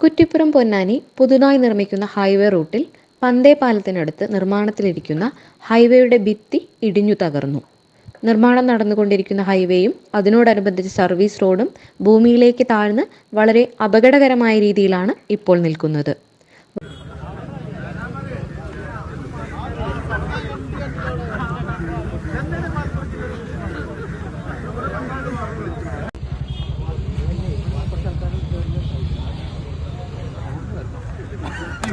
കുറ്റിപ്പുറം പൊന്നാനി പുതുതായി നിർമ്മിക്കുന്ന ഹൈവേ റൂട്ടിൽ പന്തേ പാലത്തിനടുത്ത് നിർമ്മാണത്തിലിരിക്കുന്ന ഹൈവേയുടെ ഭിത്തി ഇടിഞ്ഞു തകർന്നു. നിർമ്മാണം നടന്നുകൊണ്ടിരിക്കുന്ന ഹൈവേയും അതിനോടനുബന്ധിച്ച് സർവീസ് റോഡും ഭൂമിയിലേക്ക് താഴ്ന്ന് വളരെ അപകടകരമായ രീതിയിലാണ് ഇപ്പോൾ നിൽക്കുന്നത്.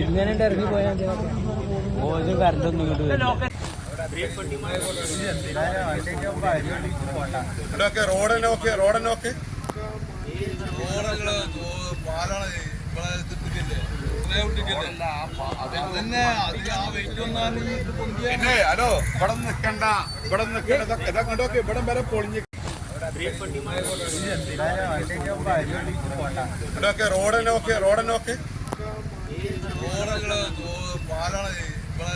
ഇങ്ങനെ ഇറങ്ങി പോയാൽ ഓരോ കറണ്ട് ഒന്നും ഇങ്ങോട്ട് വരും ഇവിടെയൊക്കെ റോഡിനൊക്കെ റോഡിനൊക്കെ പിന്നെ ഹലോ ഇവിടെ നിക്കണ്ട ഇവിടെ നിക്കണ്ട. ഇതൊക്കെ കണ്ടോക്കെ ഇവിടെ വരെ പൊളിഞ്ഞ്. ഇവിടെയൊക്കെ റോഡിനൊക്കെ റോഡിനൊക്കെ പിന്നെ പാലാണ് ഇവിടെ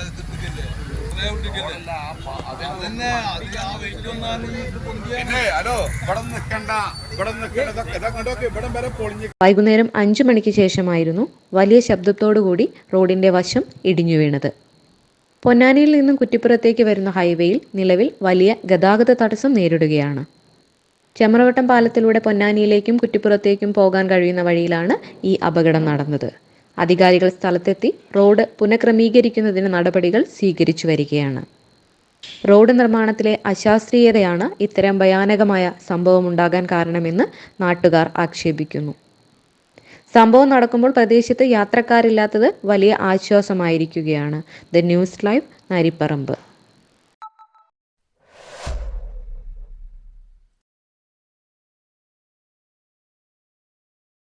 വൈകുന്നേരം അഞ്ചു മണിക്ക് ശേഷമായിരുന്നു വലിയ ശബ്ദത്തോടുകൂടി റോഡിന്റെ വശം ഇടിഞ്ഞു വീണത്. പൊന്നാനിയിൽ നിന്നും കുറ്റിപ്പുറത്തേക്ക് വരുന്ന ഹൈവേയിൽ നിലവിൽ വലിയ ഗതാഗത തടസ്സം നേരിടുകയാണ്. ചെമ്രവട്ടം പാലത്തിലൂടെ പൊന്നാനിയിലേക്കും കുറ്റിപ്പുറത്തേക്കും പോകാൻ കഴിയുന്ന വഴിയിലാണ് ഈ അപകടം നടന്നത്. അധികാരികൾ സ്ഥലത്തെത്തി റോഡ് പുനഃക്രമീകരിക്കുന്നതിന് നടപടികൾ സ്വീകരിച്ചു വരികയാണ്. റോഡ് നിർമ്മാണത്തിലെ അശാസ്ത്രീയതയാണ് ഇത്തരം ഭയാനകമായ സംഭവമുണ്ടാകാൻ കാരണമെന്ന് നാട്ടുകാർ ആക്ഷേപിക്കുന്നു. സംഭവം നടക്കുമ്പോൾ പ്രദേശത്ത് യാത്രക്കാരില്ലാത്തത് വലിയ ആശ്വാസമായിരിക്കുകയാണ്. The news live Naripparambu.